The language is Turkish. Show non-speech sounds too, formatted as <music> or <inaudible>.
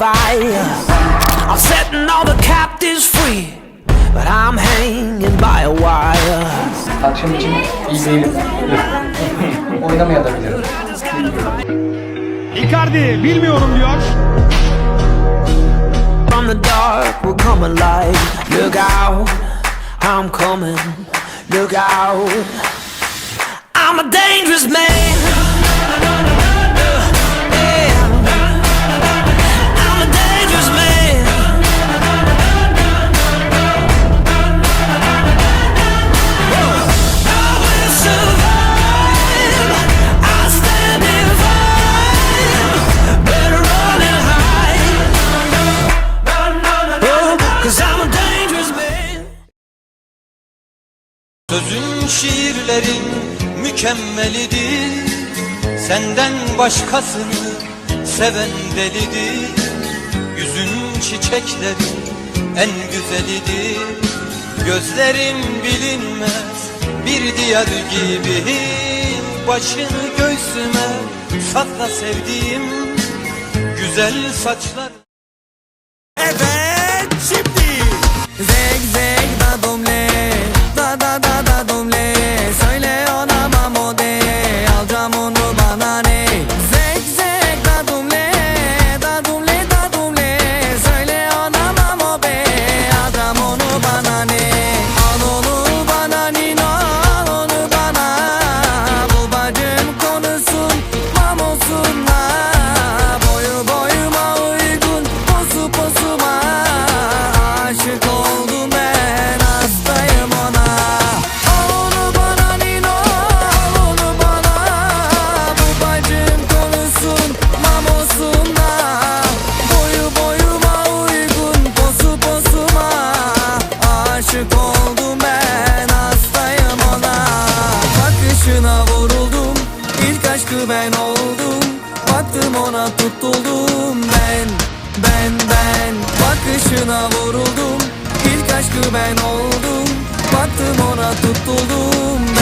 fire. I'm setting all the captives free, but I'm hanging by a wire. Akşam için iyi değilim. <laughs> Oynamaya da bilirim. Icardi bilmiyorum diyor. From the dark, we'll come alive. Look out, I'm coming. Look out, I'm a dangerous Sözün şiirlerin mükemmelidir. Senden başkasını seven delidir. Yüzün çiçeklerin en güzelidir. Gözlerin bilinmez bir diyar gibi Başını göğsüme sakla sevdiğim Güzel saçlar Bakışına vuruldum ilk aşkı ben oldum. Baktım ona tutuldum ben ben ben. Bakışına vuruldum ilk aşkı ben oldum. Baktım ona tutuldum ben